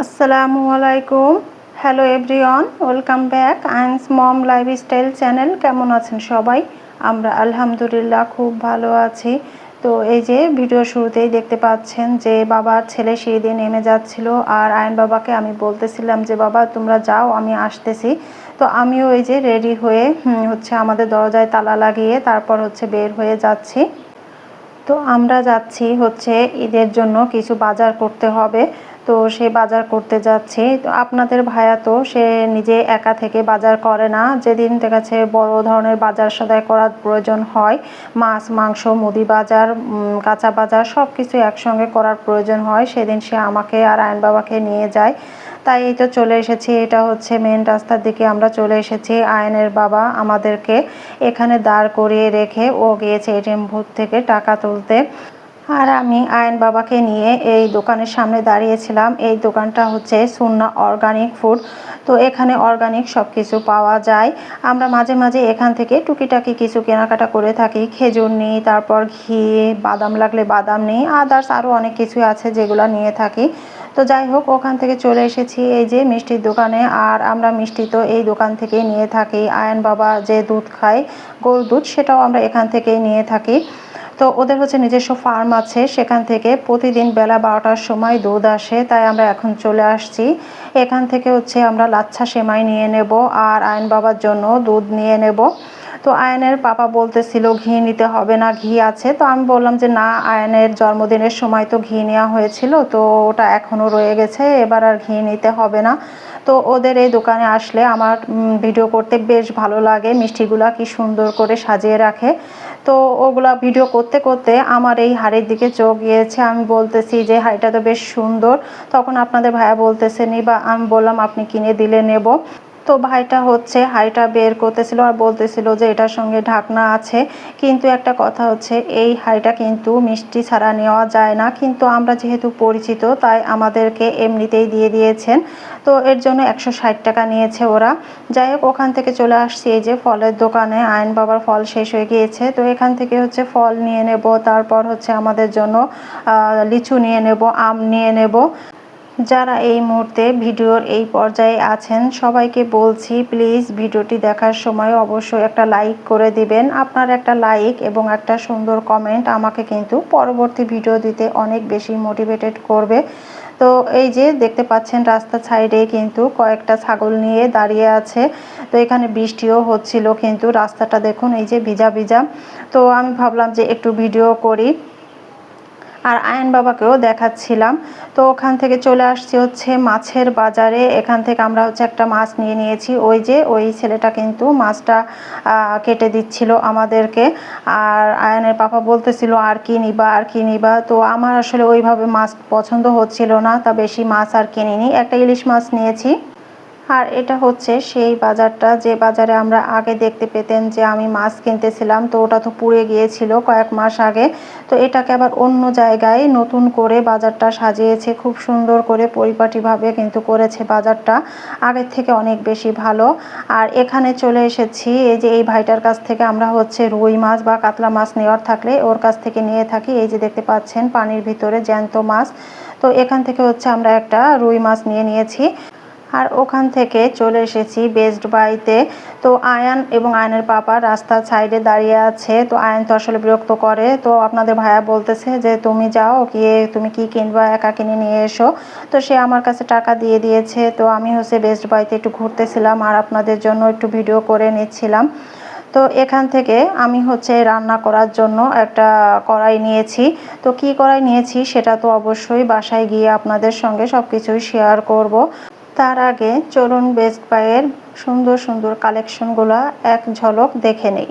আসসালামু আলাইকুম hello everyone welcome back ains mom lifestyle channel কেমন আছেন সবাই? আমরা আলহামদুলিল্লাহ খুব ভালো আছি। তো এই যে ভিডিও শুরুতেই দেখতে পাচ্ছেন যে বাবার ছেলে সেই দিন নেমে যাচ্ছিল আর আয়ন বাবাকে আমি বলতেছিলাম যে, বাবা, তোমরা যাও, আমি আসতেছি। তো আমিও এই যে রেডি হয়ে হচ্ছে আমাদের দরজায় তালা লাগিয়ে তারপর হচ্ছে বের হয়ে যাচ্ছি। তো আমরা যাচ্ছি হচ্ছে ঈদের জন্য কিছু বাজার করতে হবে। তো সে বাজার করতে যাচ্ছি। তো আপনাদের ভাইয়া তো সে নিজে একা থেকে বাজার করে না। যেদিন দেখা যাচ্ছে বড় ধরনের বাজার সদায় করার প্রয়োজন হয়, মাছ, মাংস, মুদি বাজার কাঁচা বাজার সব কিছু একসঙ্গে করার প্রয়োজন হয়, সেদিন সে আমাকে আর আয়ন বাবাকে নিয়ে যায়। তাই এই তো চলে এসেছি, এটা হচ্ছে মেন রাস্তার দিকে আমরা চলে এসেছি। আয়নের বাবা আমাদেরকে এখানে দাঁড় করিয়ে রেখে ও গিয়েছে এটিএম বুথ থেকে টাকা তুলতে। আর আমি আয়ন বাবাকে নিয়ে এই দোকানের সামনে দাঁড়িয়েছিলাম। এই দোকানটা হচ্ছে সুন্না অর্গানিক ফুড। তো এখানে অর্গানিক সব কিছু পাওয়া যায়। আমরা মাঝে মাঝে এখান থেকে টুকিটাকি কিছু কেনাকাটা করে থাকি। খেজুর নিই, তারপর ঘি, বাদাম লাগলে বাদাম নিই আদার্স আরও অনেক কিছুই আছে যেগুলো নিয়ে থাকি। তো যাই হোক, ওখান থেকে চলে এসেছি এই যে মিষ্টির দোকানে। আর আমরা মিষ্টি তো এই দোকান থেকেই নিয়ে থাকি। আয়ন বাবা যে দুধ খায়, গরুর দুধ, সেটাও আমরা এখান থেকেই নিয়ে থাকি। তো ওদের হচ্ছে নিজস্ব ফার্ম আছে, সেখান থেকে প্রতিদিন বেলা বারোটার সময় দুধ আসে, তাই আমরা এখন চলে আসছি। এখান থেকে হচ্ছে আমরা লাচ্ছা সেমাই নিয়ে নেব আর আইন বাবার জন্য দুধ নিয়ে নেব। তো আয়নের পাপা বলতেছিল, ঘি নিতে হবে না, ঘি আছে। তো আমি বললাম যে, না, আয়নের জন্মদিনের সময় তো ঘি নেওয়া হয়েছিল, তো ওটা এখনও রয়ে গেছে, এবার আর ঘি নিতে হবে না। তো ওদের এই দোকানে আসলে আমার ভিডিও করতে বেশ ভালো লাগে, মিষ্টিগুলা কি সুন্দর করে সাজিয়ে রাখে। তো ওগুলা ভিডিও করতে করতে আমার এই হাড়ির দিকে চোখ গিয়েছে, আমি বলতেছি যে, হাড়িটা তো বেশ সুন্দর। তখন আপনাদের ভাইয়া বলতেছে নি বা আমি বললাম, আপনি কিনে দিলে নেব। তো ভাইটা হচ্ছে হাঁড়িটা বের করতেছিল আর বলতেছিল যে এটার সঙ্গে ঢাকনা আছে। কিন্তু একটা কথা হচ্ছে, এই হাঁড়িটা কিন্তু মিষ্টি ছাড়া নেওয়া যায় না। কিন্তু আমরা যেহেতু পরিচিত, তাই আমাদেরকে এমনিতেই দিয়ে দিয়েছেন। তো এর জন্য একশো ষাট টাকা নিয়েছে ওরা। যাই হোক, ওখান থেকে চলে আসছি। এই যে ফলের দোকানে আয়ন বাবার ফল শেষ হয়ে গিয়েছে। তো এখান থেকে হচ্ছে ফল নিয়ে নেব। তারপর হচ্ছে আমাদের জন্য লিচু নিয়ে নেব, আম নিয়ে নেব। যারা এই মুহূর্তে ভিডিওর এই পর্যায়ে আছেন, সবাইকে বলছি প্লিজ ভিডিওটি দেখার সময় অবশ্যই একটা লাইক করে দিবেন। আপনার একটা লাইক এবং একটা সুন্দর কমেন্ট আমাকে কিন্তু পরবর্তী ভিডিও দিতে অনেক বেশি মোটিভেটেড করবে। তো এই যে দেখতে পাচ্ছেন রাস্তার সাইডে কিন্তু কয়েকটা ছাগল নিয়ে দাঁড়িয়ে আছে। তো এখানে বৃষ্টিও হচ্ছিল কিন্তু রাস্তাটা দেখুন, এই যে ভিজা ভিজা। তো আমি ভাবলাম যে একটু ভিডিও করি। আর আয়ন বাবাকেও দেখাচ্ছিলাম। তো ওখান থেকে চলে আসছি হচ্ছে মাছের বাজারে। এখান থেকে আমরা হচ্ছে একটা মাছ নিয়ে নিয়েছি। ওই যে ওই ছেলেটা কিন্তু মাছটা কেটে দিচ্ছিল আমাদেরকে। আর আয়নের পাপা বলতেছিল, আর কি নিবা, আর কি নিবা? তো আমার আসলে ওইভাবে মাছ পছন্দ হচ্ছিল না, তা বেশি মাছ আর কিনিনি। একটা ইলিশ মাছ নিয়েছি। আর এটা হচ্ছে সেই বাজারটা। যে বাজারে আমরা আগে দেখতে পেতেন যে আমি মাছ কিনতেছিলাম, তো ওটা তো পুড়ে গিয়েছিল কয়েক মাস আগে। তো এটাকে আবার অন্য জায়গায় নতুন করে বাজারটা সাজিয়েছে, খুব সুন্দর করে পরিপাটিভাবে কিন্তু করেছে বাজারটা। আগের থেকে অনেক বেশি ভালো। আর এখানে চলে এসেছি, এই যে এই ভাইটার কাছ থেকে আমরা হচ্ছে রুই মাছ বা কাতলা মাছ নেওয়ার থাকলে ওর কাছ থেকে নিয়ে থাকি। এই যে দেখতে পাচ্ছেন পানির ভিতরে জ্যান্ত মাছ। তো এখান থেকে হচ্ছে আমরা একটা রুই মাছ নিয়ে নিয়েছি। আর ওখান থেকে চলে এসেছি বেস্ট বাইতে তো আয়ান এবং আয়নের পাপা রাস্তার সাইডে দাঁড়িয়ে আছে। তো আয়ন তো আসলে বিরক্ত করে। তো আপনাদের ভাইয়া বলতেছে যে, তুমি যাও, গিয়ে তুমি কি কিনবা, একা কিনে নিয়ে এসো। তো সে আমার কাছে টাকা দিয়ে দিয়েছে। তো আমি হচ্ছে বেস্ট বাইতে একটু ঘুরতেছিলাম আর আপনাদের জন্য একটু ভিডিও করে নিচ্ছিলাম। তো এখান থেকে আমি হচ্ছে রান্না করার জন্য একটা কড়াই নিয়েছি। তো কি কড়াই নিয়েছি সেটা তো অবশ্যই বাসায় গিয়ে আপনাদের সঙ্গে সব কিছুই শেয়ার করব। তার আগে চলুন বেস্ট বাইয়ের সুন্দর সুন্দর কালেকশনগুলো এক ঝলক দেখে নেই।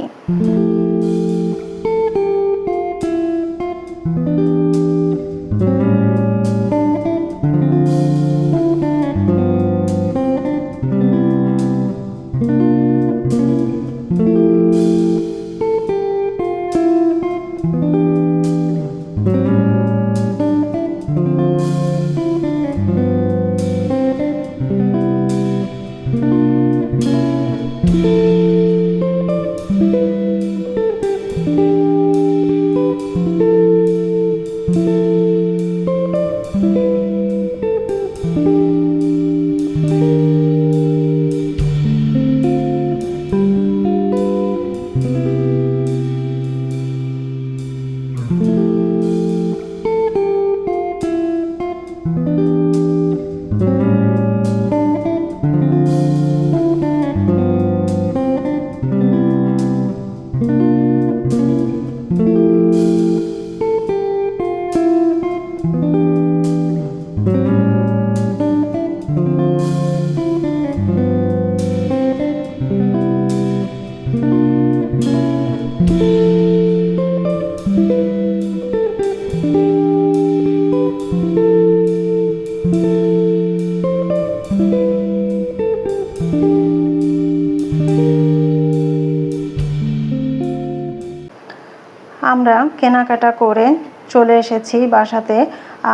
আমরা কেনাকাটা করে চলে এসেছি বাসাতে।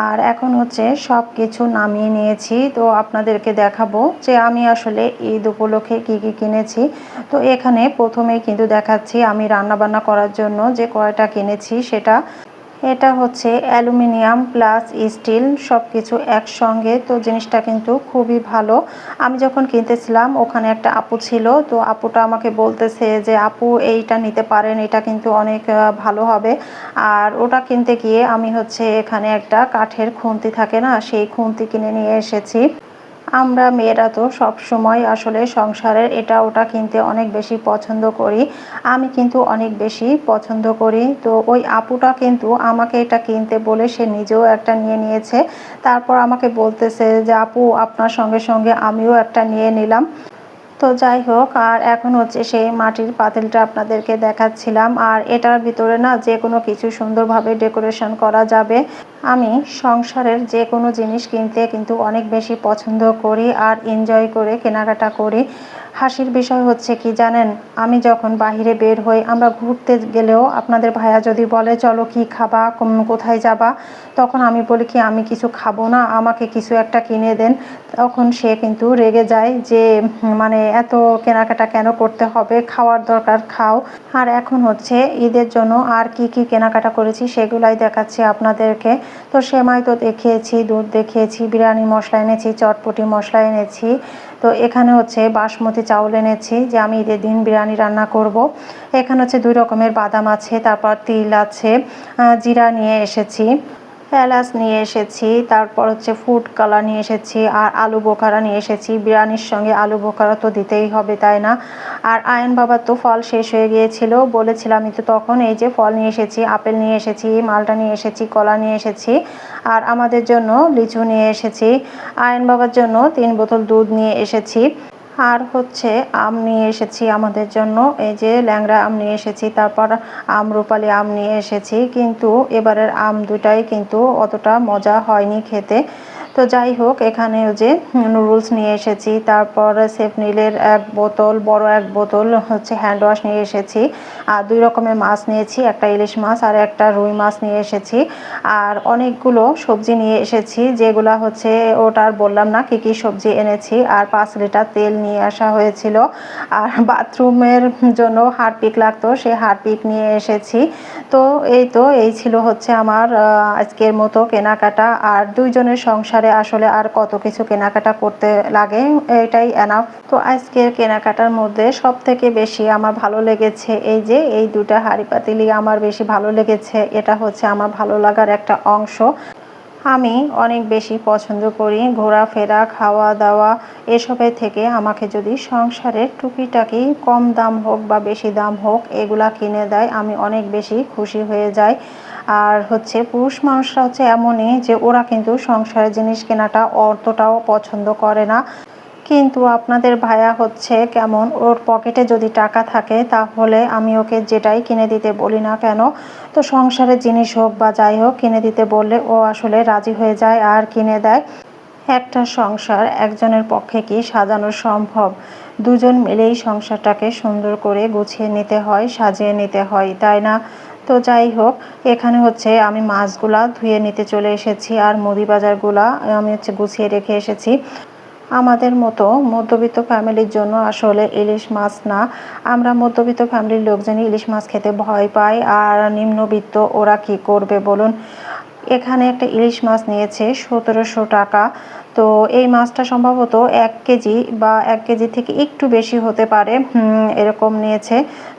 আর এখন হচ্ছে সব কিছু নামিয়ে নিয়েছি। তো আপনাদেরকে দেখাবো যে আমি আসলে ঈদ উপলক্ষে কী কী কিনেছি। তো এখানে প্রথমেই কিন্তু দেখাচ্ছি আমি রান্নাবান্না করার জন্য যে কয়টা কিনেছি সেটা। এটা হচ্ছে অ্যালুমিনিয়াম প্লাস স্টিল সব কিছু একসঙ্গে। তো জিনিসটা কিন্তু খুবই ভালো। আমি যখন কিনতেছিলাম, ওখানে একটা আপু ছিল। তো আপুটা আমাকে বলতেছে যে, আপু, এইটা নিতে পারেন, এটা কিন্তু অনেক ভালো হবে। আর ওটা কিনতে গিয়ে আমি হচ্ছে এখানে একটা কাঠের খুন্তি থাকে না, সেই খুন্তি কিনে নিয়ে এসেছি। আমরা মেয়েরা তো সব সময় আসলে সংসারের এটা ওটা কিনতে অনেক বেশি পছন্দ করি। আমি কিন্তু অনেক বেশি পছন্দ করি। তো ওই আপুটা কিন্তু আমাকে এটা কিনতে বলে সে নিজেও একটা নিয়ে নিয়েছে। তারপর আমাকে বলতেছে যে, আপু, আপনার সঙ্গে সঙ্গে আমিও একটা নিয়ে নিলাম। তো যাই হোক, আর এখন হচ্ছে সেই মাটির পাতিলটা আপনাদেরকে দেখাচ্ছিলাম। আর এটার ভিতরে না যে কোনো কিছু সুন্দরভাবে ডেকোরেশন করা যাবে। আমি সংসারের যে কোনো জিনিস কিনতে কিন্তু অনেক বেশি পছন্দ করি আর এনজয় করে, কেনাকাটা করি। হাসির বিষয় হচ্ছে কি জানেন, আমি যখন বাহিরে বের হই, আমরা ঘুরতে গেলেও আপনাদের ভাইয়া যদি বলে, চলো কি খাবা? কোথায় যাবা? তখন আমি বলি কি, আমি কিছু খাব না, আমাকে কিছু একটা কিনে দেন। তখন সে কিন্তু রেগে যায় যে মানে এত কেনাকাটা কেন করতে হবে? খাওয়ার দরকার, খাও। আর এখন হচ্ছে ঈদের জন্য আর কি কি কেনাকাটা করেছি সেগুলাই দেখাচ্ছি আপনাদেরকে। তো সেমাই তো দেখিয়েছি, দুধ দেখিয়েছি, বিরিয়ানি মশলা এনেছি, চটপটি মশলা এনেছি। তো এখানে হচ্ছে বাসমতি চাউল এনেছি যে, আমি ঈদের দিন বিরিয়ানি রান্না করব। এখানে হচ্ছে দুই রকমের বাদাম আছে, তারপর তিল আছে জিরা নিয়ে এসেছি। এলাচ নিয়ে এসেছি, তারপর হচ্ছে ফুড কালার নিয়ে এসেছি, আর আলু বোখারা নিয়ে এসেছি। বিরিয়ানির সঙ্গে আলু বোখারা তো দিতেই হবে, তাই না? আর আয়ন বাবার তো ফল শেষ হয়ে গিয়েছিল, বলেছিলাম তো তখন, এই যে ফল নিয়ে এসেছি, আপেল নিয়ে এসেছি, মালটা নিয়ে এসেছি, কলা নিয়ে এসেছি, আর আমাদের জন্য লিচু নিয়ে এসেছি। আয়ন বাবার জন্য তিন বোতল দুধ নিয়ে এসেছি। আর হচ্ছে আম নিয়ে এসেছি আমাদের জন্য। এই যে ল্যাংড়া আম নিয়ে এসেছি, তারপর আম, রূপালি আম নিয়ে এসেছি। কিন্তু এবারের আম দুটাই কিন্তু অতটা মজা হয়নি খেতে। তো যাই হোক, এখানে যে নুডলস নিয়ে এসেছি, তারপর সেফনিলের এক বোতল, বড় এক বোতল হচ্ছে হ্যান্ড ওয়াশ নিয়ে এসেছি, আর দুই রকমের মাছ নিয়েছি, একটা ইলিশ মাছ আর একটা রুই মাছ নিয়ে এসেছি, আর অনেকগুলো সবজি নিয়ে এসেছি, যেগুলা হচ্ছে ওটার বললাম না কি কি সবজি এনেছি, আর পাঁচ লিটার তেল নিয়ে আসা হয়েছিল, আর বাথরুমের জন্য হারপিক লাগতো, সে হারপিক নিয়ে এসেছি, তো এই তো, এই ছিল হচ্ছে আমার আজকের মতো কেনাকাটা, আর দুইজনের সংসার সংসারে আসলে আর কত কিছু কেনাকাটা করতে লাগে, এটাই এনাফ তো আজকের কেনাকাটার মধ্যে সব থেকে বেশি আমার ভালো লেগেছে এই যে, এই দুটা হাড়ি পাতিলি আমার বেশি ভালো লেগেছে। এটা হচ্ছে আমার ভালো লাগার একটা অংশ। আমি অনেক বেশি পছন্দ করি ঘোরাফেরা খাওয়া দাওয়া এসবের থেকে আমাকে যদি সংসারের টুকিটাকি কম দাম হোক বা বেশি দাম হোক এগুলা কিনে দেয়, আমি অনেক বেশি খুশি হয়ে যাই। আর হচ্ছে পুরুষ মানুষরা হচ্ছে এমনই যে ওরা কিন্তু সংসারের জিনিস কেনাটা অতটাও পছন্দ করে না। কিন্তু আপনাদের ভাইয়া হচ্ছে কেমন, ওর পকেটে যদি টাকা থাকে তাহলে আমি ওকে যেটাই কিনে দিতে বলি না কেন, তো সংসারের জিনিস হোক বা যাই হোক কিনে দিতে বললে ও আসলে রাজি হয়ে যায় আর কিনে দেয়। একটা সংসার একজনের পক্ষে কি সাজানো সম্ভব? দুজন মিলেই সংসারটাকে সুন্দর করে গুছিয়ে নিতে হয়, সাজিয়ে নিতে হয়, তাই না? তো যাই হোক, এখানে হচ্ছে আমি মাছগুলা ধুয়ে নিতে চলে এসেছি আর মুদি বাজারগুলা আমি হচ্ছে গুছিয়ে রেখে এসেছি। আমাদের মতো মধ্যবিত্ত ফ্যামিলির জন্য আসলে ইলিশ মাছ না। আমরা মধ্যবিত্ত ফ্যামিলির লোকজনই ইলিশ মাছ খেতে ভয় পাই। আর নিম্নবিত্ত ওরা কি করবে বলুন? এখানে একটা ইলিশ মাছ নিয়েছে সতেরোশো টাকা। তো এই মাছটা সম্ভবত এক কেজি বা এক কেজি থেকে একটু বেশি হতে পারে এরকম নিয়েছে।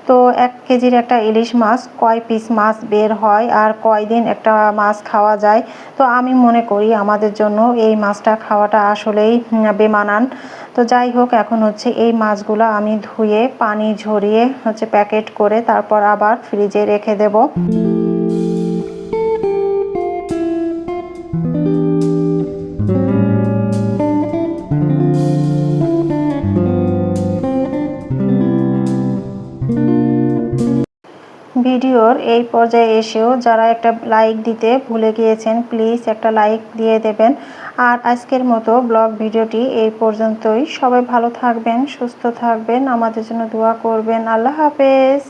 তো এক কেজির একটা ইলিশ মাছ, কয় পিস মাছ বের হয় আর কয়দিন একটা মাছ খাওয়া যায়। তো আমি মনে করি আমাদের জন্য এই মাছটা খাওয়াটা আসলেই বেমানান। তো যাই হোক, এখন হচ্ছে এই মাছগুলো আমি ধুয়ে, পানি ঝরিয়ে হচ্ছে প্যাকেট করে তারপর আবার ফ্রিজে রেখে দেব। ভিডিওর এই পর্যায়ে এসেও যারা একটা লাইক দিতে ভুলে গিয়েছেন, প্লিজ একটা লাইক দিয়ে দেবেন। আর আজকের মতো ব্লগ ভিডিওটি এই পর্যন্তই। সবাই ভালো থাকবেন, সুস্থ থাকবেন, আমাদের জন্য দোয়া করবেন। আল্লাহ হাফেজ।